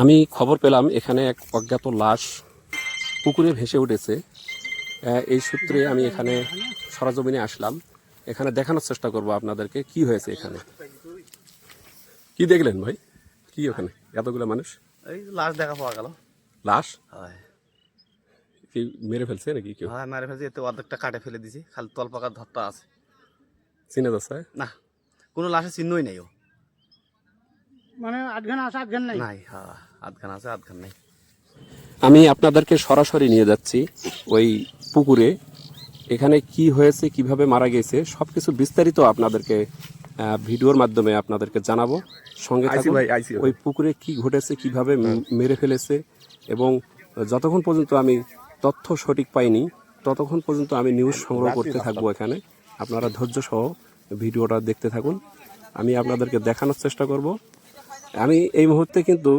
আমি খবর পেলাম এখানে এক অজ্ঞাত লাশ পুকুরে ভেসে উঠেছে। এই সূত্রে আমি এখানে সরাজমিনে আসলাম। এখানে দেখানোর চেষ্টা করব আপনাদেরকে কি হয়েছে এখানে। কি দেখলেন ভাই? কি ওখানে? এতগুলো মানুষ? এই লাশ দেখা পাওয়া গেল। লাশ? কি মেরে ফেলছে নাকি কেউ? হয় মারে ফেলছি এতে অর্ধেকটা কাটে ফেলে দিছি খালি তল পাকার ধরটা আছে। চিনে যাচ্ছে? না। কোনো লাশের চিহ্নই নেই ও। মানে আধখান আছে আধখান নাই? নাই হ্যাঁ আধখান আছে আধখান নেই। আমি আপনাদেরকে সরাসরি নিয়ে যাচ্ছি ওই পুকুরে। এখানে কি হয়েছে কীভাবে মারা গেছে সবকিছু বিস্তারিত আপনাদেরকে ভিডিওর মাধ্যমে আপনাদেরকে জানাব। সঙ্গে। ওই পুকুরে কি ঘটেছে কীভাবে মেরে ফেলেছে এবং যতক্ষণ পর্যন্ত আমি তথ্য সঠিক পাইনি ততক্ষণ পর্যন্ত আমি নিউজ সংগ্রহ করতে থাকব এখানে। আপনারা ধৈর্য সহ ভিডিওটা দেখতে থাকুন। আমি আপনাদেরকে দেখানোর চেষ্টা করব। আমি এই মুহূর্তে কিন্তু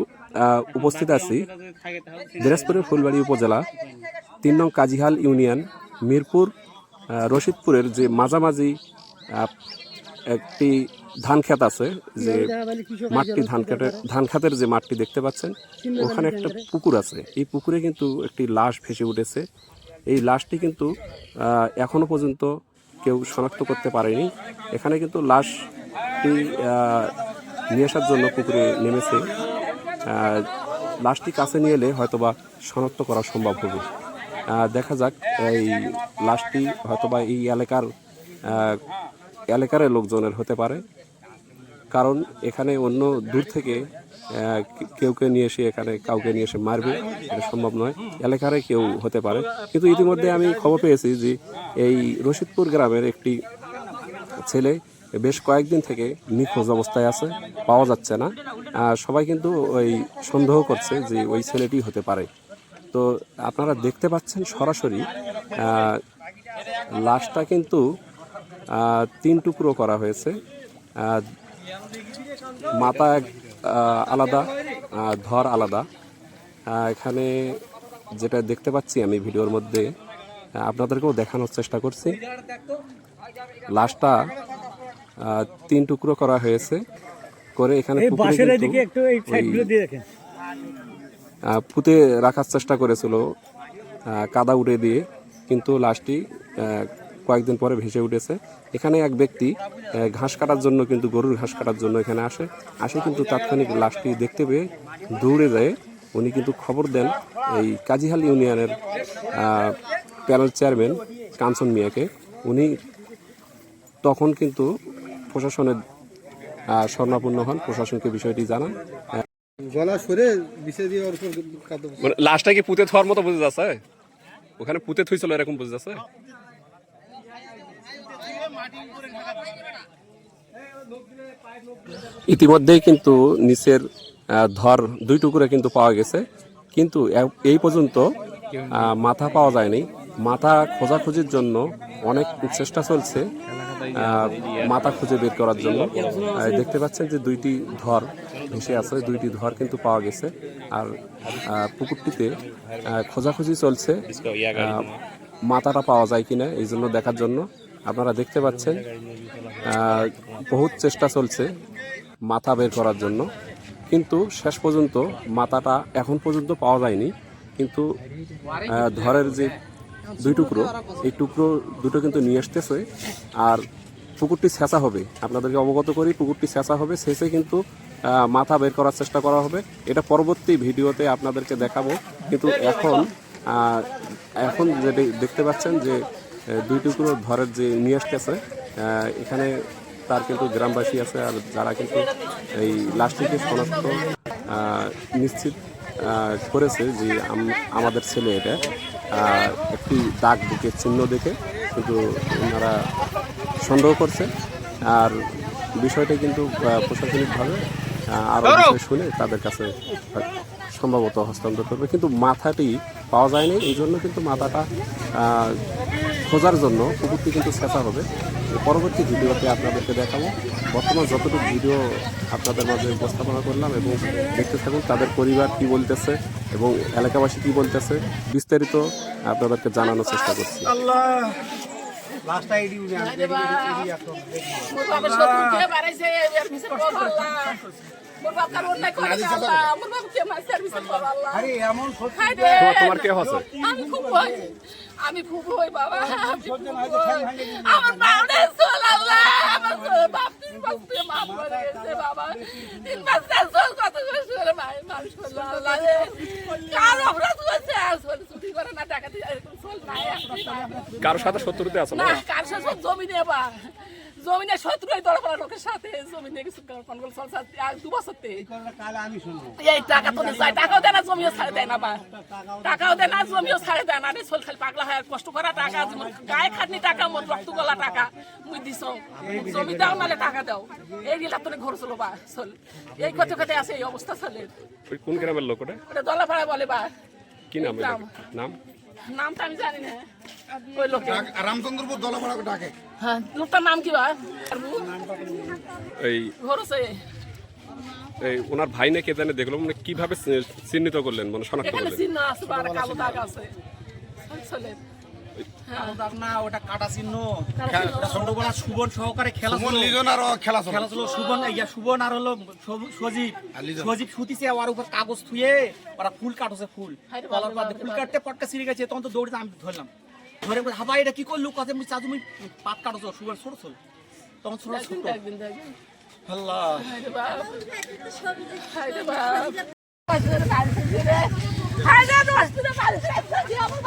উপস্থিত আছি দিনাজপুরের ফুলবাড়ি উপজেলা, তিন নং কাজিহাল ইউনিয়ন, মিরপুর রশিদপুরের যে মাঝামাঝি একটি ধান ক্ষেত আছে, যে মাঠটি ধান খেতের ধান খাতের যে মাঠটি দেখতে পাচ্ছেন, ওখানে একটা পুকুর আছে। এই পুকুরে কিন্তু একটি লাশ ভেসে উঠেছে। এই লাশটি কিন্তু এখনও পর্যন্ত কেউ শনাক্ত করতে পারেনি। এখানে কিন্তু লাশটি নিয়ে আসার জন্য পুকুরে নেমেছে। লাশটি কাছে নিয়ে এলে হয়তোবা শনাক্ত করা সম্ভব হবে। দেখা যাক, এই লাশটি হয়তোবা এই এলাকার এলাকার লোকজনের হতে পারে। কারণ এখানে অন্য দূর থেকে আহ, কে- কেউ কেউ নিয়ে এসে এখানে কাউকে নিয়ে এসে মারবে এটা সম্ভব নয়। এলাকারে কেউ হতে পারে। কিন্তু ইতিমধ্যে আমি খবর পেয়েছি যে এই রশিদপুর গ্রামের একটি ছেলে বেশ কয়েকদিন থেকে নিখোঁজ অবস্থায় আছে পাওয়া যাচ্ছে না। সবাই কিন্তু ওই সন্দেহ করছে যে ওই ছেলেটি হতে পারে। তো আপনারা দেখতে পাচ্ছেন সরাসরি লাশটা কিন্তু তিন টুকরো করা হয়েছে। মাথা আলাদা ধর আলাদা। এখানে যেটা দেখতে পাচ্ছি আমি ভিডিওর মধ্যে আপনাদেরকেও দেখানোর চেষ্টা করছি। লাশটা তিন টুকরো করা হয়েছে। করে এখানে পুঁতে রাখার চেষ্টা করেছিল কাদা উড়ে দিয়ে কিন্তু লাশটি কয়েকদিন পরে ভেসে উঠেছে। এখানে এক ব্যক্তি ঘাস কাটার জন্য কিন্তু গরুর ঘাস কাটার জন্য এখানে আসে। আসে কিন্তু তাৎক্ষণিক লাশটি দেখতে পেয়ে দৌড়ে যায়। উনি কিন্তু খবর দেন এই কাজিহাল ইউনিয়নের আহ, প্যানেল চেয়ারম্যান কাঞ্চন মিয়াকে। উনি তখন কিন্তু প্রশাসনের আহ, স্বর্ণাপন্ন হন। প্রশাসনকে বিষয়টি জানান। গলা সরে বিছে দিয়ে ওর উপর মানে কি পুঁতে থোয়ার মতো বুঝে যাচ্ছে? ওখানে পুঁতে থইছিল এরকম বুঝে যাচ্ছে? ইতিমধ্যেই কিন্তু নিচের ধর দুই টুকরে কিন্তু পাওয়া গেছে। কিন্তু এই পর্যন্ত মাথা পাওয়া যায়নি। মাথা খোঁজাখুঁজির জন্য অনেক চেষ্টা চলছে মাথা খুঁজে বের করার জন্য। দেখতে পাচ্ছেন যে দুইটি ধর ভেসে আছে, দুইটি ধর কিন্তু পাওয়া গেছে। আর পুকুরটিতে খোঁজাখুঁজি চলছে মাথাটা পাওয়া যায় কিনা, এই জন্য দেখার জন্য। আপনারা দেখতে পাচ্ছেন বহুত চেষ্টা চলছে মাথা বের করার জন্য। কিন্তু শেষ পর্যন্ত মাথাটা এখন পর্যন্ত পাওয়া যায়নি। কিন্তু ধরের যে দুই টুকরো, এই টুকরো দুটো কিন্তু নিয়ে আসতেছে। আর পুকুরটি ছেঁচা হবে, আপনাদেরকে অবগত করি, পুকুরটি ছেঁচা হবে শেষে কিন্তু মাথা বের করার চেষ্টা করা হবে। এটা পরবর্তী ভিডিওতে আপনাদেরকে দেখাবো। কিন্তু এখন এখন যেটি দেখতে পাচ্ছেন যে দুই টুকরো ধরের যে নিয়ে আসতেছে এখানে তার কিন্তু গ্রামবাসী আছে আর যারা কিন্তু এই লাশটিকে শনাক্ত নিশ্চিত করেছে যে আমাদের ছেলে এটা একটি দাগ বুকে চিহ্ন দেখে কিন্তু ওনারা সন্দেহ করছে। আর বিষয়টা কিন্তু প্রশাসনিকভাবে আরও বিষয় শুনে তাদের কাছে সম্ভবত হস্তান্তর করবে। কিন্তু মাথাটি পাওয়া যায়নি এই জন্য কিন্তু মাথাটা খোঁজার জন্য পুকুরটি কিন্তু ছেঁচা হবে। পরবর্তী ভিডিওতে আপনাদেরকে দেখাবো। বর্তমান যতটুকু ভিডিও আপনাদের মাঝে উপস্থাপনা করলাম এবং দেখতে থাকুন তাদের পরিবার কি বলতেছে এবং এলাকাবাসী কি বলতেছে, বিস্তারিত আপনাদেরকে জানানোর চেষ্টা করছি। তোমার কে হচ্ছে আমি খুব ভয় আমি খুব ভয় বাবা। আমার বাবা চল আল্লাহ আমার বাপ তিন বাপ দিয়ে মাপ করে গেছে বাবা তিন চার চল কত করে মানুষ করল আল্লাহ কার অপরাধ কারোর সাথে শত্রুতে আছে না না কার সাথে বা জমিনে শত্রু এই পড়া লোকের সাথে কিছু কনগল চলছে আর দু বছর তে। কাল আমি শুনব এই টাকা তো যায় টাকাও দেয় না জমিও ছাড়ে দেয় না বা। টাকাও দেয় না জমিও ছাড়ে দেয় না রে সোল খালি পাগলা হয় কষ্ট করা টাকা গায়ে খাটনি টাকা মোর রক্ত গলা টাকা মুই দিছ। জমি দাও নালে টাকা দাও। এই গেলা তোর ঘর চলো বা চল। এই কথা কথা আছে এই অবস্থা চলে। কোন গ্রামের লোক ওটা? ওটা দলাপাড়া বলে বা। কি নাম নাম। নাম? নামটা আমি জানি না। ওই লোক রামচন্দ্রপুর দলাপাড়া ডাকে। হ্যাঁ লোকটার নাম কি ভাই? এই এই ওনার ভাই না কে জানে দেখল মানে কীভাবে চিহ্নিত করলেন মানে শনাক্ত করলেন? চিহ্ন আছে কালো দাগ আছে। না ওটা কাটা। সুবন সহকারে খেলা আর খেলা খেলা সুবন ইয়া সুবন আর হলো সজীব। সজীব আর উপর কাগজ থুয়ে ওরা ফুল কাটছে ফুল ফুল কাটতে পটকা সিঁড়ে গেছে তখন তো দৌড়ে আমি ধরলাম ধরে হাবা এটা কি করলু কাজে আমি চাচু পাত কাটছো সুবন ছোট ছোট তখন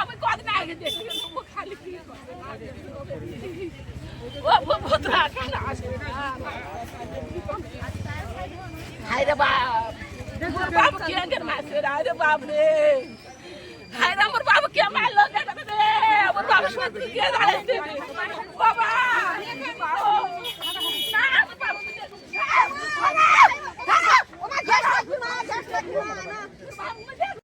আমি কদিন আগে দেখি খালি কি হায় রে বাপ বাপ কে আগে মাসে আরে বাপ রে হায় রে together.